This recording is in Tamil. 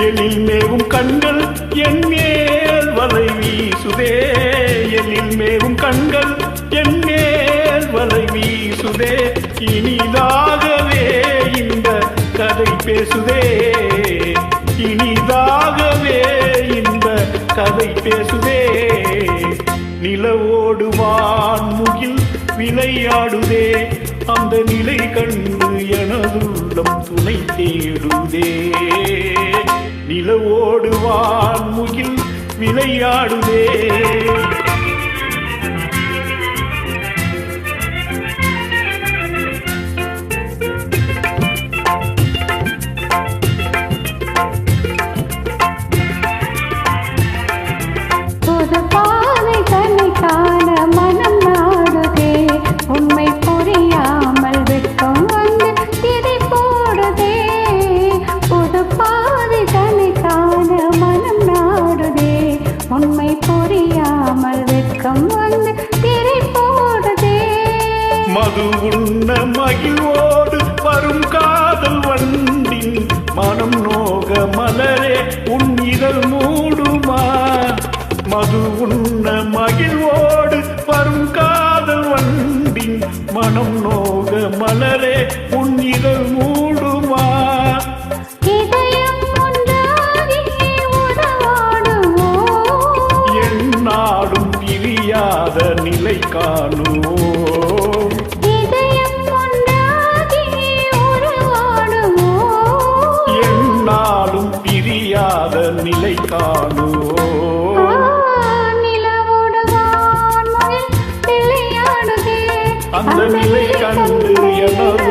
எழில் மேவும் கண்கள் என் மேல் வலை வீசுதே. எழில் மேவும் கண்கள் என் மேல் வலை வீசுதே. இனிதாகவே இந்த கதை பேசுதே. இனிதாகவே இந்த கதை பேசுதே. நிலவோடு வான்முகில் விளையாடுதே. அந்த நிலை கண்டு எனதுள்ளம் துணை தேடுதே. நிலவோடுவான் முகில் விளையாடுதே மகிழ்வோடு வரும் காதல் வண்டின் மனம் நோக மலரே உன் இதழ் மூடுமா? மது உண்ண மகிழ்வோடு வரும் காதல் வண்டின் மனம் நோக மலரே உன் இதழ் மூடுமா? உறவாடுவோம் என்னாடும் பிரியாத நிலை காணுவோம் நிலை விளையாடுதே. அந்த நிலை கண்டு எனதுள்ளம்